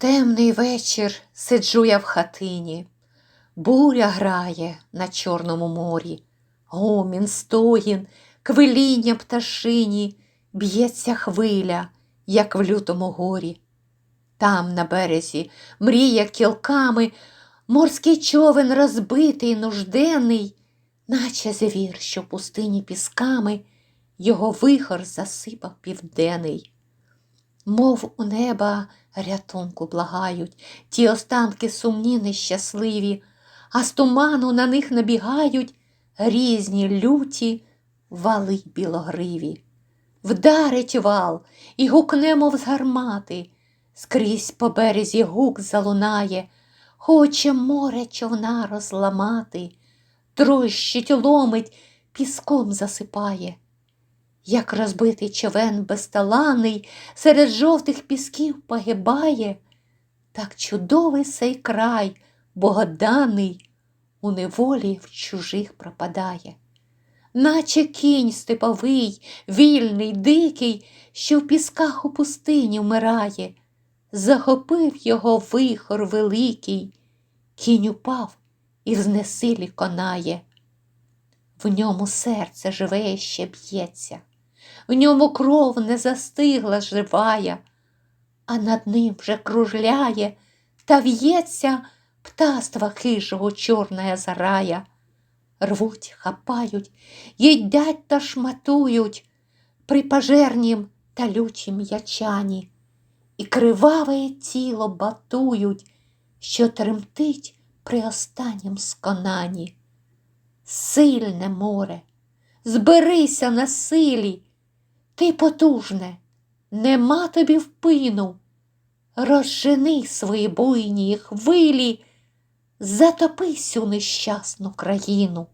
темний вечір сиджу я в хатині, буря грає на Чорному морі, гомін, стогін, квиління пташині, б'ється хвиля, як в лютому горі. Там, на березі, мріє кілками, морський човен розбитий, нужденний, наче звір, що пустині пісками. Його вихор засипав південний. Мов у неба рятунку благають, ті останки сумні нещасливі, а з туману на них набігають різні люті вали білогриві. Вдарить вал і гукне, мов з гармати, скрізь по березі гук залунає, хоче море човна розламати, трощить, ломить, піском засипає. Як розбитий човен безталаний серед жовтих пісків погибає, так чудовий сей край, богоданий, у неволі в чужих пропадає, наче кінь степовий, вільний, дикий, що в пісках у пустині вмирає, захопив його вихор великий, кінь упав і в знесилі конає. В ньому серце живе ще б'ється, в ньому кров не застигла живая, а над ним вже кружляє та в'ється птаства хижого чорная зарая. Рвуть, хапають, їдять та шматують при пожернім та лючім ячані, і криваве тіло батують, що тремтить при останнім сконанні. Сильне море, зберися на силі, ти потужне, нема тобі впину, розжени свої буйні хвилі, затопи сю нещасну країну.